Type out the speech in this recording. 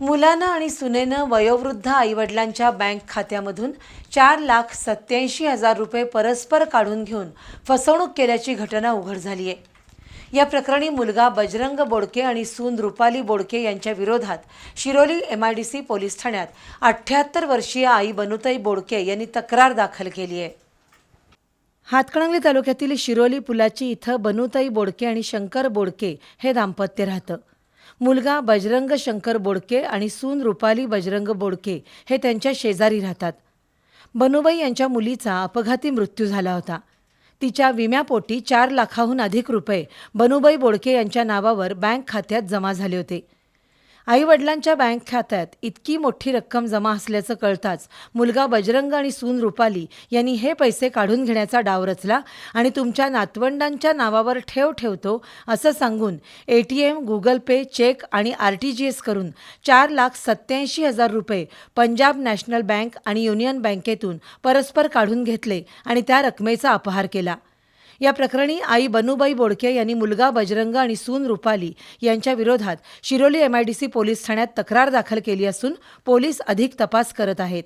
मुलानं आणि सुनेनं वयोवृद्ध आईवडिलांच्या बँक खात्यामधून चार लाख सत्याऐंशी हजार रुपये परस्पर काढून घेऊन फसवणूक केल्याची घटना उघड झाली आहे या प्रकरणी मुलगा बजरंग बोडके आणि सून रुपाली बोडके यांच्या विरोधात Shiroli M I D C police ठाण्यात अठ्ठ्याहत्तर वर्षीय आई बनुताई बोडके यांनी तक्रार दाखल केली आहे हातकणंगले तालुक्यातील शिरोली पुलाची इथं बनुताई बोडके आणि शंकर बोडके हे दाम्पत्य राहतं. मुलगा बजरंग शंकर बोडके आणि सून रुपाली बजरंग बोडके हे त्यांच्या शेजारी राहतात. बनुबाई यांच्या मुलीचा अपघाती मृत्यू झाला होता. तिच्या विम्यापोटी चार लाखाहून अधिक रुपये बनुबाई बोडके यांच्या नावावर बँक खात्यात जमा झाले होते. आईवडिलांच्या बँक खात्यात इतकी मोठी रक्कम जमा असल्याचं कळताच मुलगा बजरंग आणि सून रुपाली यांनी हे पैसे काढून घेण्याचा डाव रचला आणि तुमच्या नातवंडांच्या नावावर ठेव ठेवतो असं सांगून A T M Google Pay cheque आणि आर टी जी एस करून चार लाख सत्याऐंशी हजार रुपये पंजाब नॅशनल बँक आणि युनियन बँकेतून परस्पर काढून घेतले आणि त्या रकमेचा अपहार केला. या प्रकरणी आई बनुबाई बोडके यांनी मुलगा बजरंग आणि सून रुपाली यांच्या विरोधात शिरोली एमआयडीसी पोलीस ठाण्यात तक्रार दाखल केली असून पोलीस अधिक तपास करत आहेत.